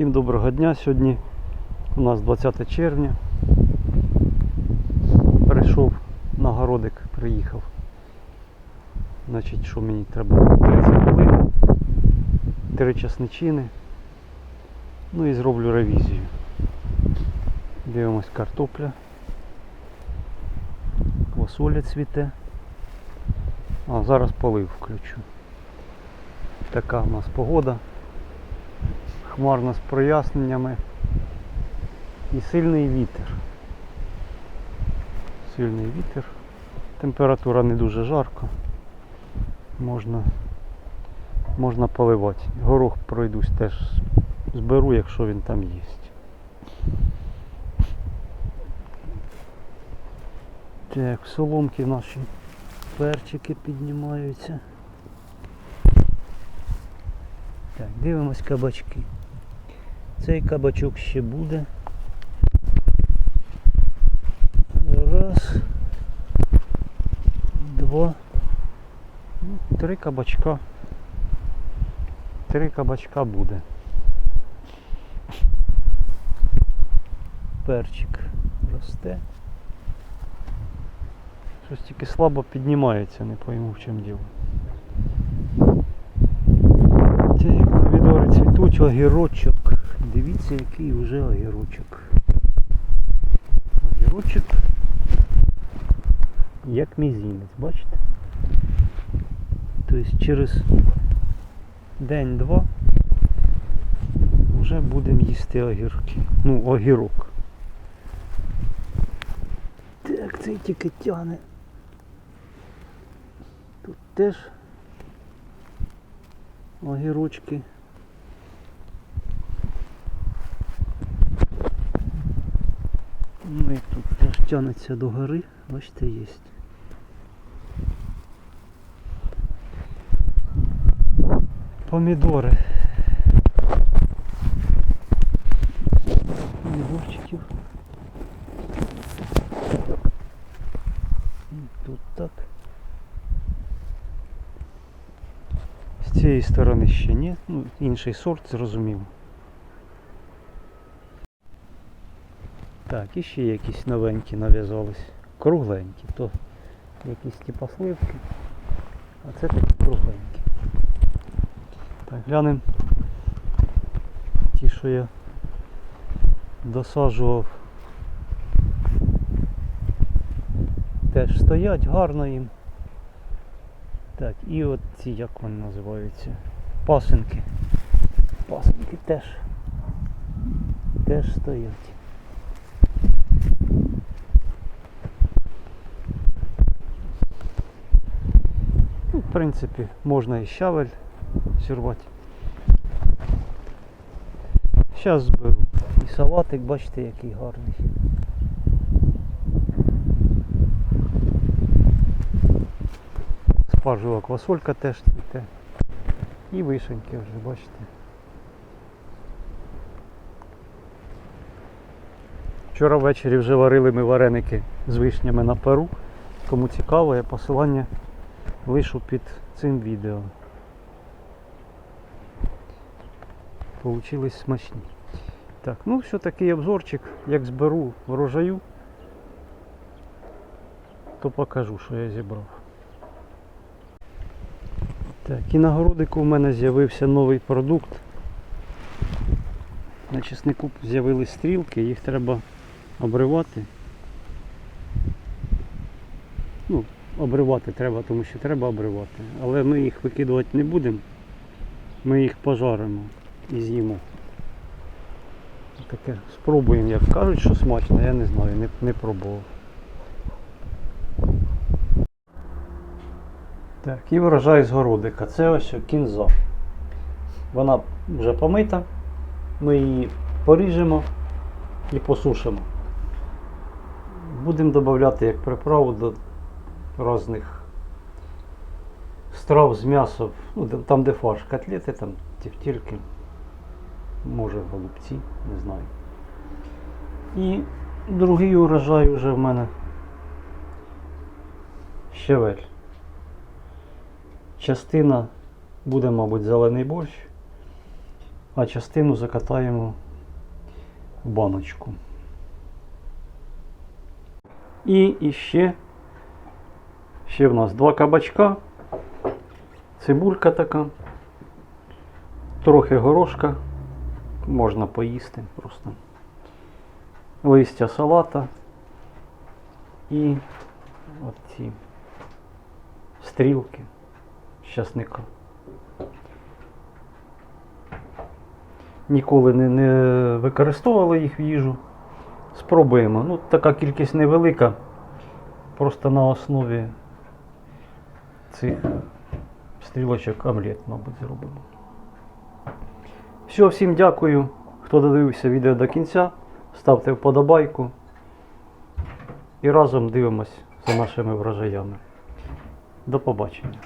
Всім доброго дня. Сьогодні у нас 20 червня. Прийшов на городик, приїхав. Значить, що мені треба? 30 хвилин, три часничини. Ну і зроблю ревізію. Дивимось картопля. Квасоля цвіте. А, зараз полив включу. Така у нас погода хмарно з проясненнями і сильний вітер. Сильний вітер. Температура не дуже жарко. Можна, можна поливати. Горох пройдусь теж зберу, якщо він там є. Так, соломки наші перчики піднімаються. Так, дивимось кабачки. Цей кабачок ще буде. Раз. Два. Ну, Три кабачка. Три кабачка буде. Перчик росте. Щось тільки слабо піднімається, не пойму в чому діло. Ті помідори цвітуть, огірочок. Дивіться, який вже огірочок. Огірочок. Як мізинець, бачите? Тобто через день-два вже будемо їсти огірки. Ну, огірок. Так, цей тільки тягне. Тут теж огірочки. Ну і тут теж тянеться до гори, бачите, є. Помідори. Помідорчиків. І Тут так. З цієї сторони ще ні, ну інший сорт зрозуміло. Так, і ще якісь новенькі нав'язались. Кругленькі, то якісь типа сливки, а це такі кругленькі. Так, глянемо ті, що я досаджував. Теж стоять гарно їм. Так, і от ці, як вони називаються? Пасинки. Пасинки теж. Теж стоять. В принципі, можна і щавель сірвати. Зараз зберу. І салатик, бачите, який гарний. Спаржева квасолька теж цвіте. І вишеньки вже, бачите. Вчора ввечері вже варили ми вареники з вишнями на пару. Кому цікаво, я посилання лишу під цим відео. Получились смачні. Так, ну все такий обзорчик. Як зберу врожаю, то покажу, що я зібрав. Так, і на городику в мене з'явився новий продукт. На чеснику з'явились стрілки, їх треба обривати. Ну, обривати треба, тому що треба обривати. Але ми їх викидувати не будемо. Ми їх пожаримо і з'їмо. Таке спробуємо, як кажуть, що смачно, я не знаю, не, не пробував. Так, і врожай з городика. Це ось кінза. Вона вже помита. Ми її поріжемо і посушимо. Будемо додавати як приправу до різних страв з м'яса. Ну, там де фарш, котлети, там тівтірки, може голубці, не знаю. І другий урожай вже в мене щавель. Частина буде, мабуть, зелений борщ, а частину закатаємо в баночку. І іще ще в нас два кабачка, цибулька така, трохи горошка, можна поїсти просто. Листя салата і оці стрілки з часника. Ніколи не, не використовували їх в їжу. Спробуємо. Ну, така кількість невелика. Просто на основі цих стрілочок омлет, мабуть, зробимо. Все, всім дякую, хто додивився відео до кінця. Ставте вподобайку. І разом дивимось за нашими врожаями. До побачення.